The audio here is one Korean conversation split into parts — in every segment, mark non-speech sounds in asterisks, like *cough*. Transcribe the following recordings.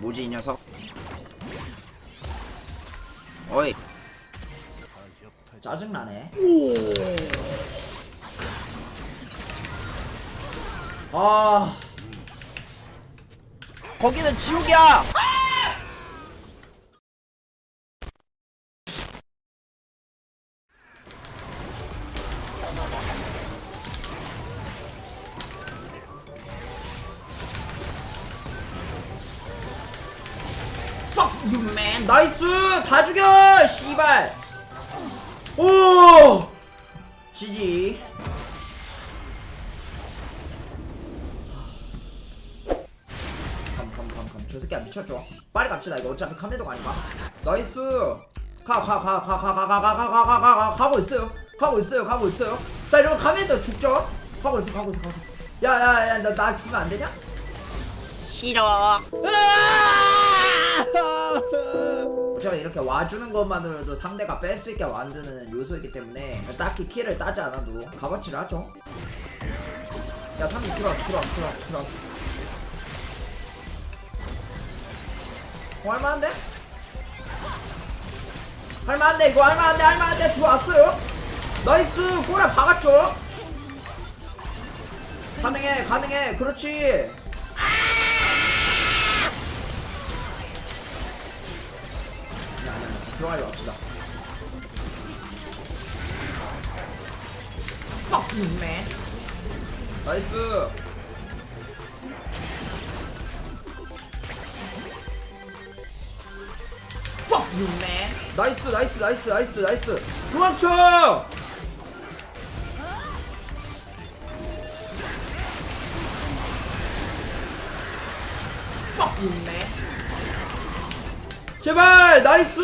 뭐지 이 녀석? 어이 짜증나네. 아, 거기는 지옥이야! Man. 나이스! 다 죽여! 씨발! 오! 지지. 감, 감, 감, 감. 저 새끼야 미쳤죠? 빨리 갑시다. 이거 어차피 카메도가 아닌가? 나이스! 가, 가, 가, 가, 가, 가, 가, 가, 가, 가, 가, 가, 가, 가고 있어요. 가고 있어요. 가고 있어요. 자, 이러면 카메도 죽죠? 가고 있어, 가고 있어, 가고 있어. 야, 야, 야, 나, 나 죽으면 안 되냐? 싫어 *laughs* 어차피 이렇게 와주는 것만으로도 상대가 뺄 수 있게 만드는 요소이기 때문에 딱히 키를 따지 않아도 값어치를 하죠. 야, 상대 들어왔어, 들어왔어, 들어왔어. 어, 할만한데? 할만한데, 이거 할만한데, 할만한데, 들어왔어요? 나이스! 꼬라 박았죠? 가능해, 가능해, 그렇지! Fuck you, man. 나이스. Fuck you, man. 나이스, 나이스, 나이스, 나이스, 나이스. 도망쳐! Fuck you, man. 제발, 나이스!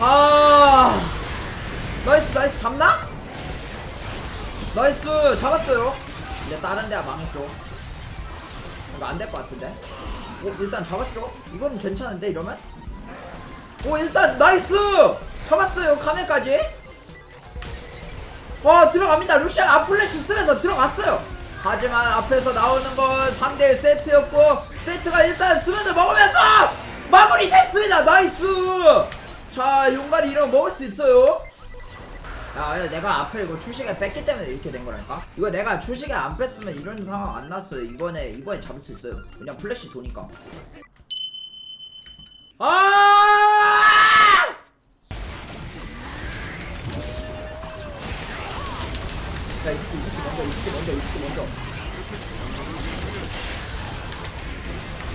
아 나이스 나이스 잡나? 나이스 잡았어요 근데 다른 데가 망했죠 이거 안 될 것 같은데 오 일단 잡았죠 이건 괜찮은데 이러면? 오 일단 나이스 잡았어요 카메까지 어 들어갑니다. 루시안 아플래시 쓰면서 들어갔어요. 하지만 앞에서 나오는 건 상대의 세트였고 세트가 일단 수면을 먹으면서 마무리 됐습니다. 나이스! 자 용발이 이러면 먹을 수 있어요. 야 내가 앞에 이거 출시가 뺐기 때문에 이렇게 된 거라니까? 이거 내가 출시가 안 뺐으면 이런 상황 안 났어요. 이번에 이번에 잡을 수 있어요. 그냥 플래시 도니까. 아 야, 이 새끼, 이 새끼 먼저, 이 새끼 먼저, 이 새끼 먼저.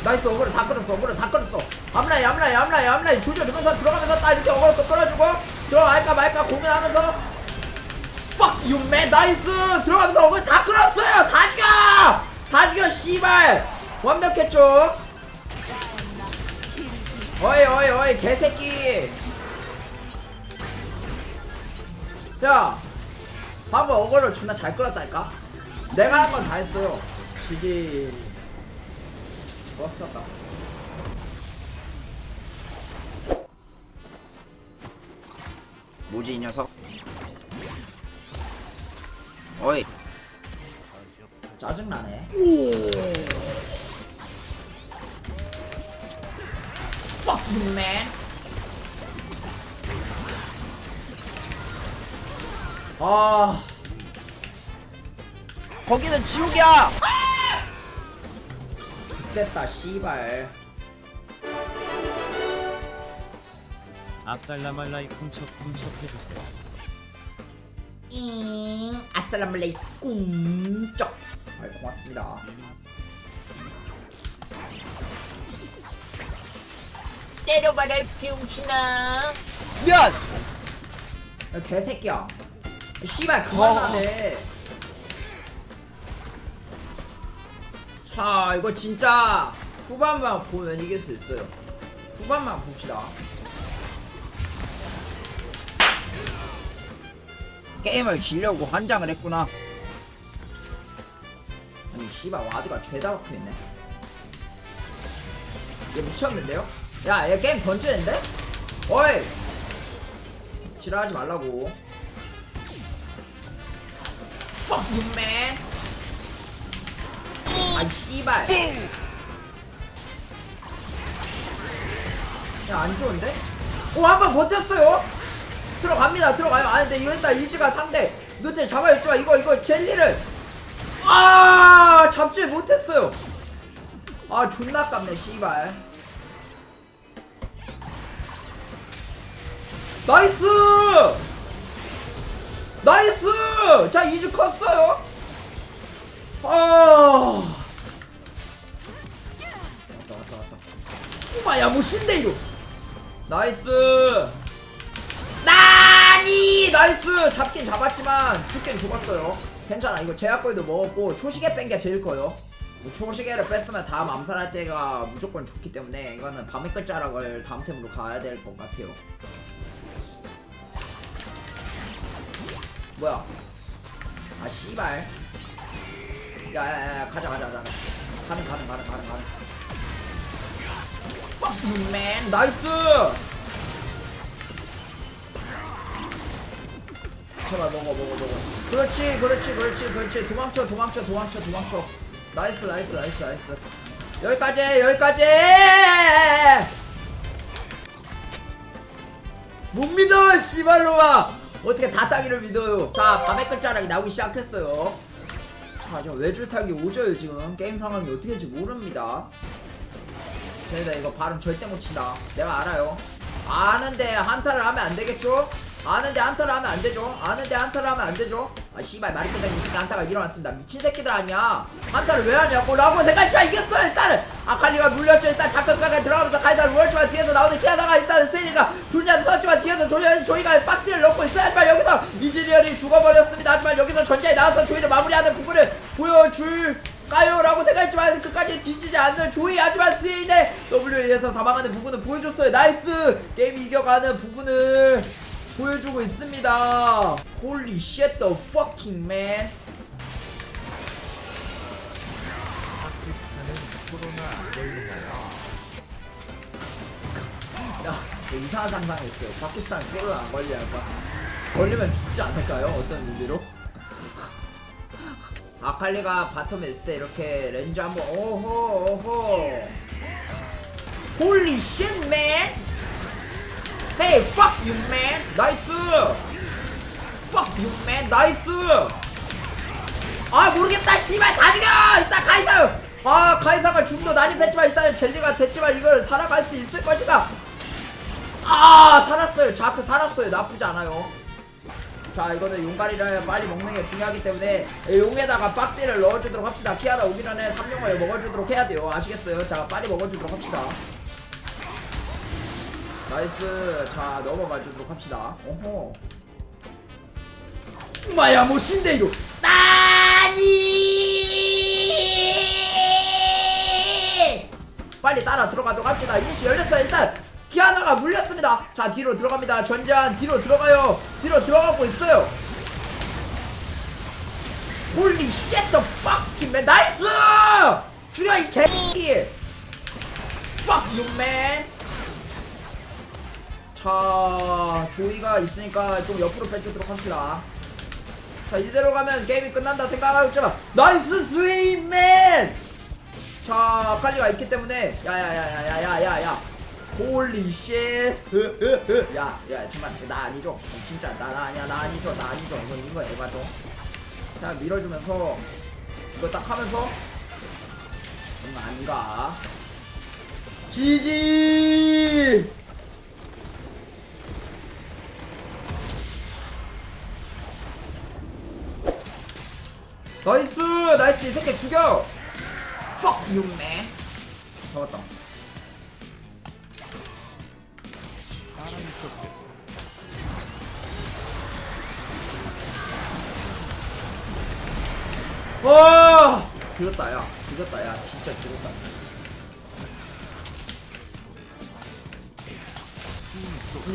나이스, 어그로 다 끌었어, 어그로 다 끌었어. 암라이, 암라이, 암라이, 암라이. 조져주면서 들어가면서 딱 이렇게 어그로 또 끌어주고, 들어갈까 말까 고민하면서. Fuck you, man. 나이스! 들어가면서 어그로 다 끌었어요! 다 죽여! 다 죽여, 씨발! 완벽했죠? 어이, 어이, 어이, 개새끼! 야! 방금 어거를 존나 잘 끌었다니까? 내가 한 건 다 했어요. 지지. 버스 탔다. 뭐지 이 녀석? 어이 짜증나네. Fuck you, man. 아, 거기는 지옥이야! 됐다, 씨발. 아살라말라이 쿵 척쿵척 해주세요. 잉, 아살라말레이쿰 쩍. 아, 고맙습니다. 때려봐라 병신아 면! 야, 개새끼야. 씨발 그만하네. 자, 이거 진짜 후반만 보면 이길 수 있어요. 후반만 봅시다. 게임을 지려고 환장을 했구나 아니, 씨발 와드가 죄다 박혀있네. 얘 미쳤는데요? 야, 얘 게임 던지는데? 어이! 지랄하지 말라고. Man 아이 씨발. 야 안 좋은데? 오 한 번 버텼어요. 들어갑니다 들어가요. 아 근데 이거 일단 이즈가 상대. 너한테 잡아야지만 이거 이거 젤리를. 아 잡지 못했어요. 아 존나 깝네 씨발. 나이스 나이스! 자 이즈 컸어요. 아. 왔다 왔다 왔다. 오마야 뭐 신데이로 나이스. 나니! 나이스! 잡긴 잡았지만 죽긴 죽었어요. 괜찮아 이거 제약거리도 먹었고 초시계 뺀 게 제일 커요. 뭐 초시계를 뺐으면 다음 암살할 때가 무조건 좋기 때문에 이거는 밤의 끝자락을 다음 템으로 가야 될 것 같아요 뭐야? 아 씨발. 야야야 가자 가자 가자. 가는 가는 가는 가는 가는. Man 나이스! 제발 먹어 먹어 먹어. 그렇지 그렇지 그렇지 그렇지. 도망쳐 도망쳐 도망쳐 도망쳐. 나이스 나이스 나이스 나이스. 여기까지 여기까지! 못 믿어 씨발로마 어떻게 다 따기를 믿어요? 자 밤의 끝자락이 나오기 시작했어요. 자 지금 외줄타기 오져요 지금. 게임 상황이 어떻게 될지 모릅니다. 쟤네들 이거 발음 절대 못 친다. 내가 알아요. 아는데 한타를 하면 안 되겠죠? 아는데 한타를 하면 안 되죠? 아는데 한타를 하면 안 되죠? 아 씨발 마리코당이 이렇게 한타가 일어났습니다. 미친 새끼들 아니야. 한타를 왜 하냐고. 라고 생각했지만 이겼어 일단은 아칼리가 물렸죠. 일단 잠깐까지 들어가면서 가이다를 물었지만 뒤에서 나오는 키아나가 일단은 세니가 조니한테 썼지만 뒤에서 조니, 조이가 박스를 넣고 있어야 하지만 여기서 이즈리얼이 죽어버렸습니다. 하지만 여기서 전자에 나와서 조이를 마무리하는 부분을 보여줄 까요라고 생각했지만 끝까지 뒤지지 않는 조이. 하지만 스웨인의 W에 의해서 사망하는 부분을 보여줬어요. 나이스! 게임 이겨가는 부분을 보여주고 있습니다. Holy shit 이상한 상상했어요. 파키스탄 코로나 안 할까 걸리면 죽지 않을까요? 어떤 의미로? 아칼리가 바텀에 있을 때 이렇게 렌즈 한번 오호 오호 홀리 쉣맨 헤이 fuck you man. 나이스 fuck you man. 나이스 아 모르겠다. 씨발 다 죽여! 이따 카이사! 아 카이사가 중도 난입했지만 일단 젤리가 됐지만 이걸 살아갈 수 있을 것이다. 아 살았어요. 자크 살았어요. 나쁘지 않아요. 자 이거는 용가리를 빨리 먹는 게 중요하기 때문에 용에다가 빡대를 넣어주도록 합시다. 키아나 오기 전에 삼룡을 먹어주도록 해야 돼요. 아시겠어요? 자 빨리 먹어주도록 합시다 나이스. 자 넘어가 주도록 합시다. 오호 마야 뭐 신데이로. 나니! 빨리 따라 들어가도록 합시다. 이시 열렸어 일단. 키아나가 물렸습니다. 자 뒤로 들어갑니다. 전재한 뒤로 들어가요. 뒤로 들어가고 있어요. 홀리 쉣더 man. 나이스! 죽여 이 개새끼. Fuck you man 자 조이가 있으니까 좀 옆으로 빼주도록 합시다. 자 이대로 가면 게임이 끝난다 생각하고 있지만 나이스 스웨인맨! 자 칼리가 있기 때문에 야야야야야야야 홀리 쉣! 야야 잠깐만. 나 아니죠? 진짜. 나, 나 아니야. 나 아니죠. 나 아니죠. 이건 이거 에바죠. 자 밀어주면서 이거 딱 하면서 음 아닌가? 지지 man 잡았다. 와! 죽였다 야. 죽였다 야. 진짜 죽였다.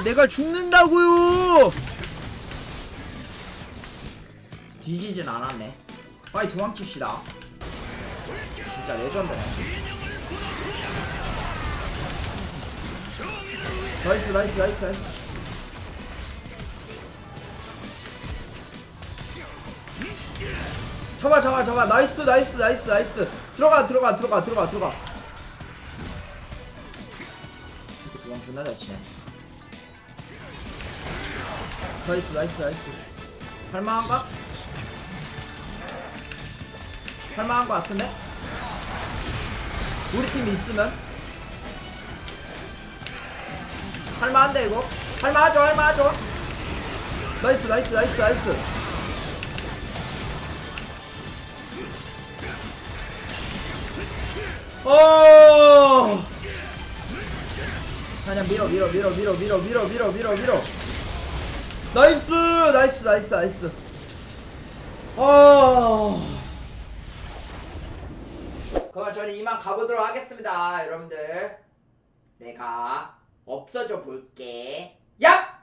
내가 죽는다고요! 뒤지진 않았네. 빨리 도망칩시다 진짜 레전드네. 나이스 나이스 나이스 나이스. 잡아 잡아 잡아. 나이스 나이스 나이스 나이스. 들어가 들어가 들어가 들어가 들어가. 도망 존나 잘 치네. 나이스 나이스 나이스. 할만한가? 할만한 거 같은데? 우리 팀이 있으면? 할만한데 이거? 할만하죠 할만하죠? 나이스 나이스 나이스 나이스. 어! 그냥 밀어 밀어 밀어 밀어 밀어 밀어 밀어 밀어 밀어. 나이스 나이스 나이스 나이스. 어 그러면 저는 이만 가보도록 하겠습니다 여러분들. 내가 없어져 볼게. 얍